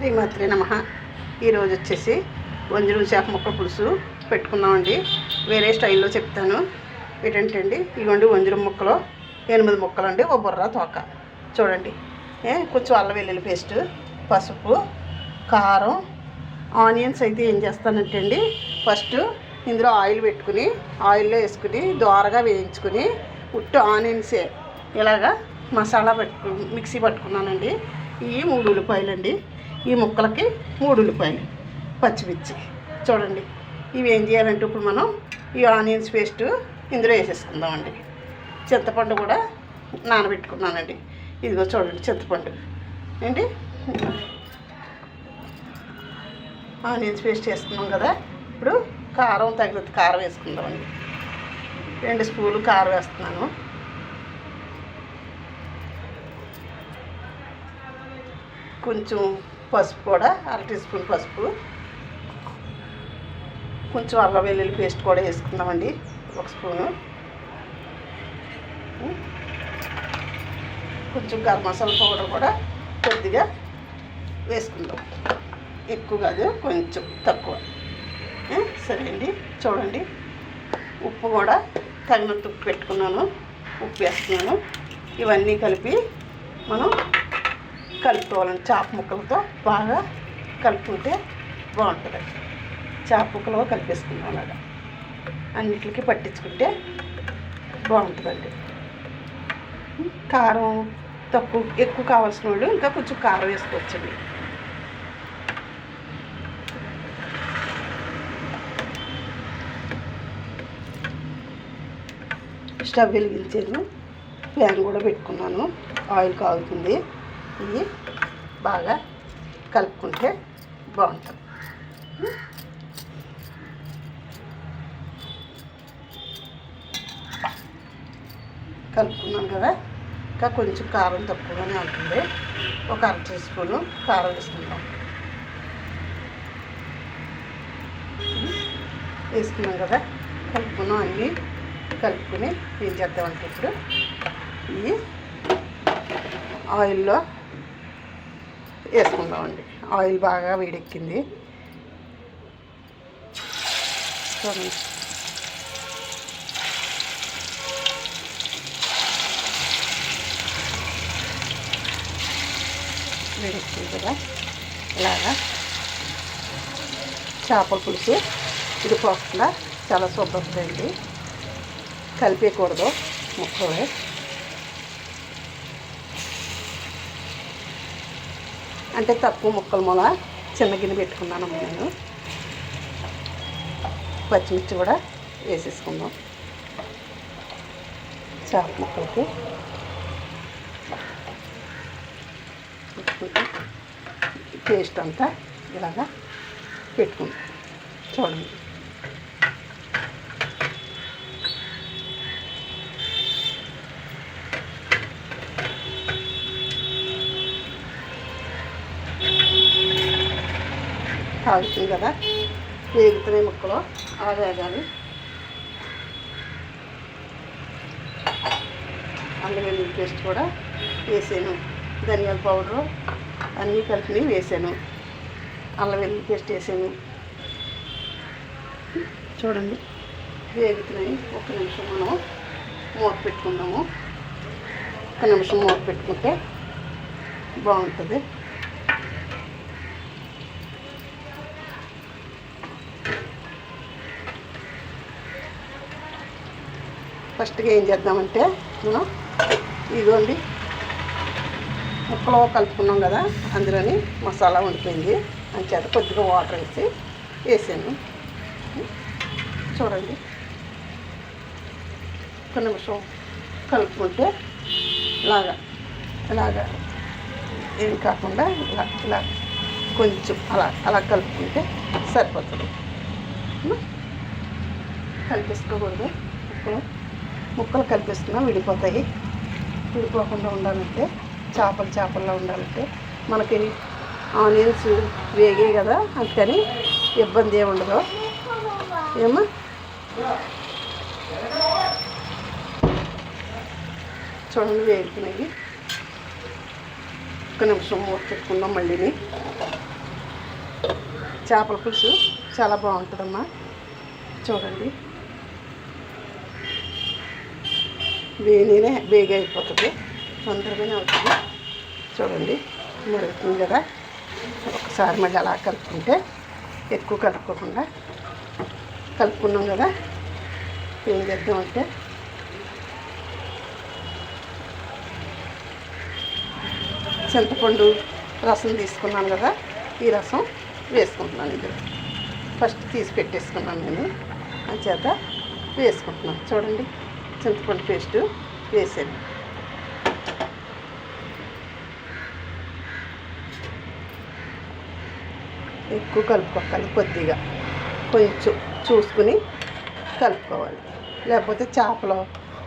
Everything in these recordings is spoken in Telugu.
శ్రీమాత్రి నమ. ఈరోజు వచ్చేసి వంజరం చేప ముక్క పులుసు పెట్టుకున్నామండి వేరే స్టైల్లో చెప్తాను. ఏంటంటే అండి ఇవ్వండి వంజరం ముక్కలు ఎనిమిది ముక్కలు అండి ఓ బుర్ర తోక. చూడండి. కొంచెం అల్లం వెల్లుల్లి పేస్ట్ పసుపు కారం ఆనియన్స్ అయితే ఏం చేస్తానంటే అండి ఫస్ట్ ఇందులో ఆయిల్ పెట్టుకుని ఆయిల్లో వేసుకుని దోరగా వేయించుకుని ఉట్టు ఆనియన్సే ఇలాగా మసాలా పట్టుకు మిక్సీ పట్టుకున్నానండి. ఇవి మూడు ఉల్లిపాయలు అండి ఈ ముక్కలకి మూడు ఉల్లిపాయలు పచ్చిమిర్చి. చూడండి ఇవి ఏం చేయాలంటే ఇప్పుడు మనం ఈ ఆనియన్స్ పేస్ట్ ఇందులో వేసేసుకుందామండి. చింతపండు కూడా నానబెట్టుకున్నానండి. ఇదిగో చూడండి చింతపండు. ఏంటి? ఆనియన్స్ పేస్ట్ వేసుకున్నాం కదా ఇప్పుడు కారం తగినంత కారం వేసుకుందామండి. రెండు స్పూన్లు కారం వేస్తున్నాను. కొంచెం పసుపు కూడా అర టీ స్పూన్ పసుపు. కొంచెం అల్లం వెల్లుల్లి పేస్ట్ కూడా వేసుకుందామండి ఒక స్పూను. కొంచెం గరం మసాలా పౌడర్ కూడా కొద్దిగా వేసుకుందాం. ఎక్కువ కాదు కొంచెం తక్కువ. సరే అండి చూడండి. ఉప్పు కూడా తగినంత ఉప్పు పెట్టుకున్నాను ఉప్పు వేస్తున్నాను. ఇవన్నీ కలిపి మనం కలుపుకోవాలండి చేప ముక్కలతో బాగా కలుపుకుంటే బాగుంటుంది. చేప ముక్కలు కలిపేసుకుందాం అలాగా. అన్నిటికి పట్టించుకుంటే బాగుంటుందండి. కారం తక్కువ ఎక్కువ కావాల్సిన వాళ్ళు ఇంకా కొంచెం కారం వేసుకోవచ్చండి. స్టవ్ వెలిగించాను ప్యాన్ కూడా పెట్టుకున్నాను. ఆయిల్ కాగుతుంది. ఇది బాగా కలుపుకుంటే బాగుంటుంది. కలుపుకున్నాం కదా ఇంకా కొంచెం కారం తక్కువగానే ఉంటుంది. ఒక అర టీ స్పూను కారం వేసుకుంటాం వేసుకున్నాం కదా కలుపుకున్నాం అన్నీ. కలుపుకుని ఏం చేద్దామంటే ఇప్పుడు ఇవి ఆయిల్లో వేసుకుందామండి. ఆయిల్ బాగా వేడెక్కింది. చూడండి. వేడెక్కింది కదా. ఇలాగా చేపల పులుసు ఇది పోకుండా చాలా శుభ్రతండి కలిపేయకూడదు ముక్కలే. అంటే తక్కువ ముక్కల మూల చిన్న గిన్నె పెట్టుకున్నాను నేను. పచ్చిమిర్చి కూడా వేసేసుకుందాం. చేప ముక్కలకి. పేస్ట్ అంతా ఇలాగా పెట్టుకుందాం. చూడండి. కాగుతుంది కదా వేగుతున్నాయి ముక్కలు అలా వేగాలి అల్లం వెల్లుల్లి పేస్ట్ కూడా వేసాను ధనియాల పౌడరు అన్నీ కలిపి వేసాను. అల్లం వెల్లుల్లి పేస్ట్ వేసాను. చూడండి వేగుతున్నాయి. ఒక నిమిషం మనం మూత పెట్టుకుందాము. ఒక నిమిషం మూత పెట్టుకుంటే బాగుంటుంది. ఫస్ట్గా ఏం చేద్దామంటే మనం ఇదిగోండి ముక్కలో కలుపుకున్నాం కదా అందులోని మసాలా ఉండిపోయింది అంచేత కొద్దిగా వాటర్ వేసి వేసాను. చూడండి. ఒక నిమిషం కలుపుకుంటే ఇలాగా ఇలాగా ఏం కాకుండా ఇలా ఇలా కొంచెం అలా అలా కలుపుకుంటే సరిపోతుంది. కలిపేసుకోకూడదు. ఇప్పుడు ముక్కలు కలిపిస్తున్నాం విడిపోతాయి. విడిపోకుండా ఉండాలంటే చేపలు చేపల్లో ఉండాలంటే మనకి ఆనియన్స్ వేగే కదా అందుకని ఇబ్బంది ఏమి ఉండదు. ఏమా చూడండి వేగుతున్నాయి. ఒక నిమిషం పెట్టుకుందాం మళ్ళీని చేపల పులుసు చాలా బాగుంటుందమ్మా. చూడండి. వేడినే బేగి అయిపోతుంది. తొందరగానే అవుతుంది. చూడండి మరుగుతుంది కదా. ఒకసారి మళ్ళీ అలా కలుపుకుంటే ఎక్కువ కలుపుకోకుండా కలుపుకున్నాం కదా. ఏం చేద్దామంటే చింతపండు రసం తీసుకున్నాను కదా. ఈ రసం వేసుకుంటున్నాను ఇది. ఫస్ట్ తీసి పెట్టేసుకున్నాను నేను. చేత వేసుకుంటున్నాను. చూడండి. చింతపండు పేస్ట్ వేసాను ఎక్కువ కలుపుకోవాలి కొద్దిగా. కొంచెం చూసుకుని కలుపుకోవాలి. లేకపోతే చేపలు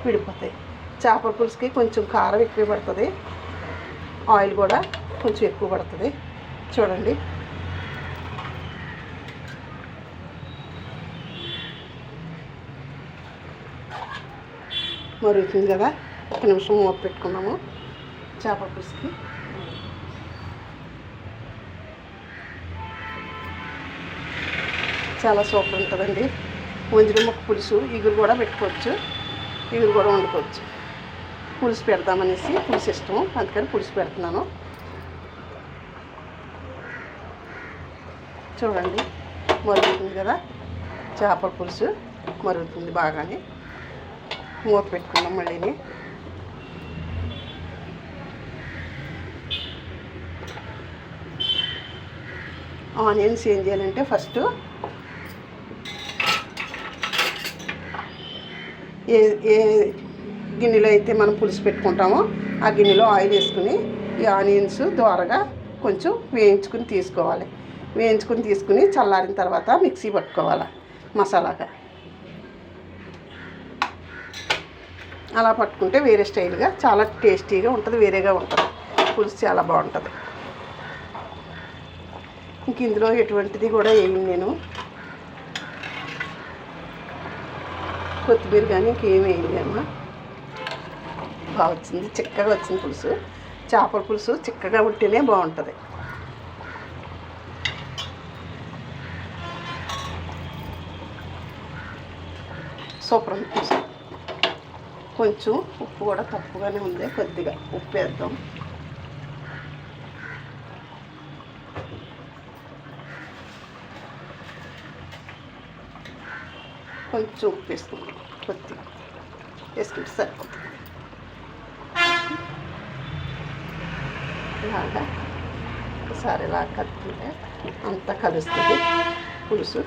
విడిపోతాయి. చేపల పులుసుకి కొంచెం కారం ఎక్కువ పడుతుంది. ఆయిల్ కూడా కొంచెం ఎక్కువ పడుతుంది. చూడండి. మరుగుతుంది కదా. ఒక నిమిషం మూత పెట్టుకున్నాము చేపల పులుసుకి. చాలా సూపర్ ఉంటుందండి. వంజరి ముక్క పులుసు ఇగురు కూడా పెట్టుకోవచ్చు. ఇగురు కూడా వండుకోవచ్చు. పులుసు పెడదామనేసి పులుసు ఇష్టం అందుకని పులుసు పెడుతున్నాను. చూడండి మరుగుతుంది కదా. చేపల పులుసు మరుగుతుంది బాగానే. మూత పెట్టుకున్నాం మళ్ళీని. ఆనియన్స్ ఏం చేయాలంటే ఫస్ట్ ఏ ఏ గిన్నెలో అయితే మనం పులుసు పెట్టుకుంటామో ఆ గిన్నెలో ఆయిల్ వేసుకుని ఈ ఆనియన్స్ ద్వారగా కొంచెం వేయించుకుని తీసుకోవాలి. వేయించుకుని తీసుకుని చల్లారిన తర్వాత మిక్సీ పట్టుకోవాలి మసాలాగా. అలా పట్టుకుంటే వేరే స్టైల్గా చాలా టేస్టీగా ఉంటుంది వేరేగా ఉంటుంది. పులుసు చాలా బాగుంటుంది. ఇంక ఇందులో ఎటువంటిది కూడా ఏమి నేను కొత్తిమీర కానీ ఇంకేం వేయలేమ్మా బాగా వచ్చింది చిక్కగా వచ్చింది పులుసు. చేపల పులుసు చిక్కగా ఉంటేనే బాగుంటుంది. సూపర్ పులుసు. కొంచెం ఉప్పు కూడా తక్కువగానే ఉంది. కొద్దిగా ఉప్పు వేద్దాం. కొంచెం ఉప్పు వేసుకుంటాం కొద్దిగా. వేసుకుంటే సరిపోతుంది. ఇలాగా. ఒకసారి ఇలా కలుపుకుంటే అంతా కలుస్తుంది. పులుసు.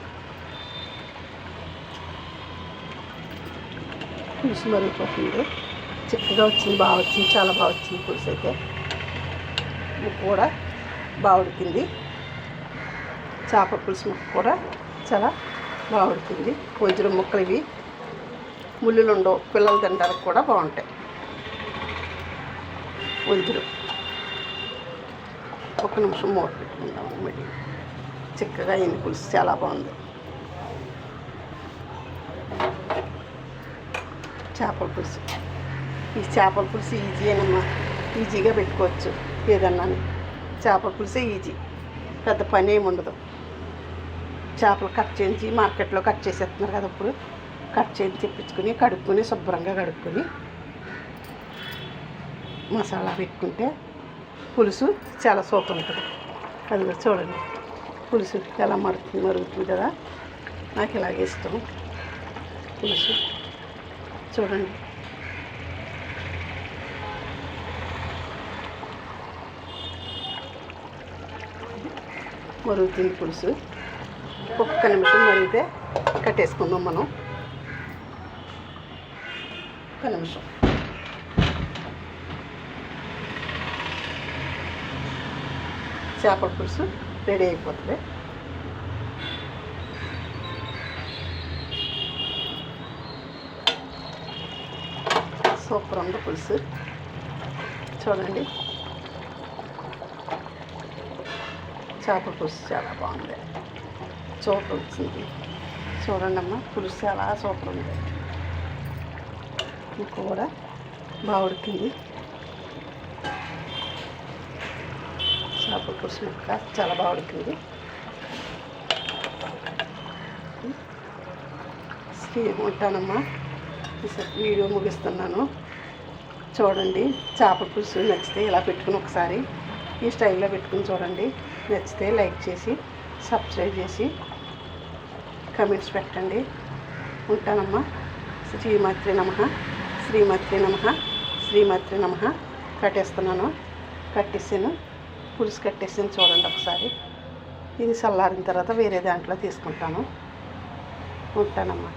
పులుసు మరిగిపోతుంది చిక్కగా వచ్చింది బాగా వచ్చింది చాలా బాగా వచ్చింది పులుసు అయితే. ముక్క కూడా బాగా ఉడికింది. చేప పులుసు ముక్క కూడా చాలా బాగా ఉడికింది. వజ్రం ముక్కలు ఇవి ముళ్ళులు ఉండవు పిల్లలు తినడానికి కూడా బాగుంటాయి. వజ్రం ఒక నిమిషం మూట పెట్టుకుందాం. మళ్ళీ చిక్కగా అయిన పులుసు చాలా బాగుంది. చేపల పులుసు. ఈ చేపల పులుసు ఈజీయేనమ్మా ఈజీగా పెట్టుకోవచ్చు. ఏదన్నా చేపల పులుసే ఈజీ. పెద్ద పని ఏమి ఉండదు. చేపలు కట్ చేయించి మార్కెట్లో కట్ చేసేస్తున్నారు కదా ఇప్పుడు. కట్ చేయించి తెప్పించుకొని కడుక్కొని శుభ్రంగా కడుక్కొని మసాలా పెట్టుకుంటే పులుసు చాలా సూపర్ ఉంటుంది. అది కూడా చూడండి. పులుసు ఎలా మరుగుతుంది మరుగుతుంది కదా. నాకు ఇలాగే ఇష్టం. పులుసు. చూడండి. మరుగుతుంది పులుసు. ఒక్క నిమిషం మరిగితే కట్టేసుకుందాం మనం. ఒక్క నిమిషం. చేపల పులుసు రెడీ అయిపోతుంది. సూపర్ ఉంది పులుసు. చూడండి. చేపల పులుసు చాలా బాగుంది. సూపర్ వచ్చింది చూడండి అమ్మ పులుసు చాలా సూపర్ ఉంది. ఇంకా కూడా బాగా ఉడికింది చేపల పులుసు ముక్క చాలా బాగా ఉడికింది ఉంటానమ్మా. వీడియో ముగిస్తున్నాను. చూడండి చేపల పులుసు నచ్చితే ఇలా పెట్టుకుని ఒకసారి ఈ స్టైల్లో పెట్టుకుని చూడండి. నచ్చితే లైక్ చేసి సబ్స్క్రైబ్ చేసి కమెంట్స్ పెట్టండి. ఉంటానమ్మా. శ్రీమాత్రి నమ. శ్రీమాత్రి నమ. శ్రీమాత్రి నమ. కట్టేస్తున్నాను. కట్టేసాను. పులుసు కట్టేసాను చూడండి ఒకసారి. ఇది చల్లారిన తర్వాత వేరే దాంట్లో తీసుకుంటాను. ఉంటానమ్మా.